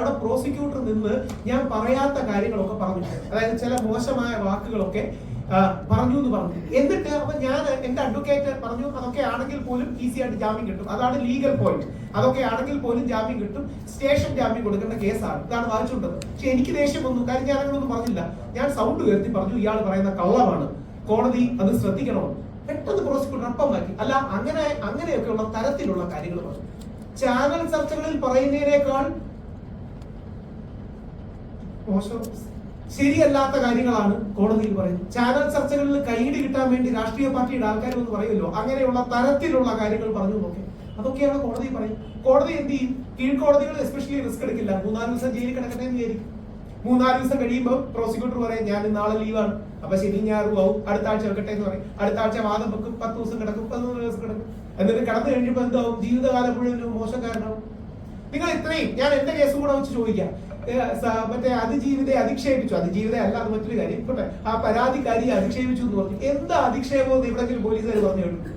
അവിടെ പ്രോസിക്യൂട്ടർ നിന്ന് ഞാൻ പറയാത്ത കാര്യങ്ങളൊക്കെ പറഞ്ഞു അതായത് ചില മോശമായ വാക്കുകളൊക്കെ പറഞ്ഞു എന്ന് പറഞ്ഞു. എന്നിട്ട് അപ്പൊ ഞാൻ എന്റെ അഡ്വക്കേറ്റ് പറഞ്ഞു അതൊക്കെ ആണെങ്കിൽ പോലും ഈസി ആയിട്ട് ജാമ്യം കിട്ടും. അതാണ് ലീഗൽ പോയിന്റ് അതൊക്കെ ആണെങ്കിൽ പോലും ജാമ്യം കിട്ടും. സ്റ്റേഷൻ ജാമ്യം കൊടുക്കേണ്ട കേസാണ്. ഇതാണ് വായിച്ചുകൊണ്ടത്. പക്ഷെ എനിക്ക് ദേഷ്യം വന്നു. കാര്യം ഞാൻ അങ്ങനെയൊന്നും പറഞ്ഞില്ല. ഞാൻ സൗണ്ട് ഉയർത്തി പറഞ്ഞു ഇയാൾ പറയുന്ന കള്ളമാണ്. കോടതി അത് ശ്രദ്ധിക്കണം. പെട്ടെന്ന് പ്രോസിക്യൂട്ടർ അപ്പം മാറ്റി. അല്ല അങ്ങനെ അങ്ങനെയൊക്കെയുള്ള തരത്തിലുള്ള കാര്യങ്ങൾ പറഞ്ഞു. ചാനൽ ചർച്ചകളിൽ പറയുന്നതിനേക്കാൾ മോശം. ശരിയല്ലാത്ത കാര്യങ്ങളാണ് കോടതിയിൽ പറയുന്നത്. ചാനൽ ചർച്ചകളിൽ കൈയിടി കിട്ടാൻ വേണ്ടി രാഷ്ട്രീയ പാർട്ടിയുടെ ആൾക്കാർ ഒന്ന് പറയുമല്ലോ? അങ്ങനെയുള്ള തരത്തിലുള്ള കാര്യങ്ങൾ പറഞ്ഞു നോക്കി. അതൊക്കെയാണ് കോടതി പറയും കോടതി എന്ത് ചെയ്യും? കീഴ്ക്കോടതികൾ എസ്പെഷ്യലി റിസ്ക് എടുക്കില്ല. മൂന്നാൽ ദിവസം ജയിലിൽ കിടക്കട്ടെ എന്ന് വിചാരിക്കും. മൂന്നാൽ ദിവസം കഴിയുമ്പോൾ പ്രോസിക്യൂട്ടർ പറയും ഞാൻ നാളെ ലീവാണ് അപ്പൊ ശനി ഞായറും ആവും. അടുത്ത ആഴ്ച വെക്കട്ടെ എന്ന് പറയും. അടുത്ത ആഴ്ച വാദം വെക്കും. പത്ത് ദിവസം കിടക്കും. പതിനൊന്ന് ദിവസം കിടക്കും. എന്നിട്ട് കടന്നു കഴിഞ്ഞപ്പോൾ എന്താവും? ജീവിതകാലം മുഴുവൻ മോശക്കാരനാവും നിങ്ങൾ ഇത്രയും ഞാൻ എന്റെ കേസും കൂടെ വെച്ച് ചോദിക്കാം. മറ്റേ അതിജീവിതയെ അധിക്ഷേപിച്ചു. അതിജീവിത അല്ല അത് മറ്റൊരു കാര്യം. ആ പരാതിക്കാരിയെ അധിക്ഷേപിച്ചു എന്ന് പറഞ്ഞു. എന്താ അധിക്ഷേപം എന്ന് ഇവിടെങ്കിലും പോലീസുകാർ പറഞ്ഞു കേട്ടു?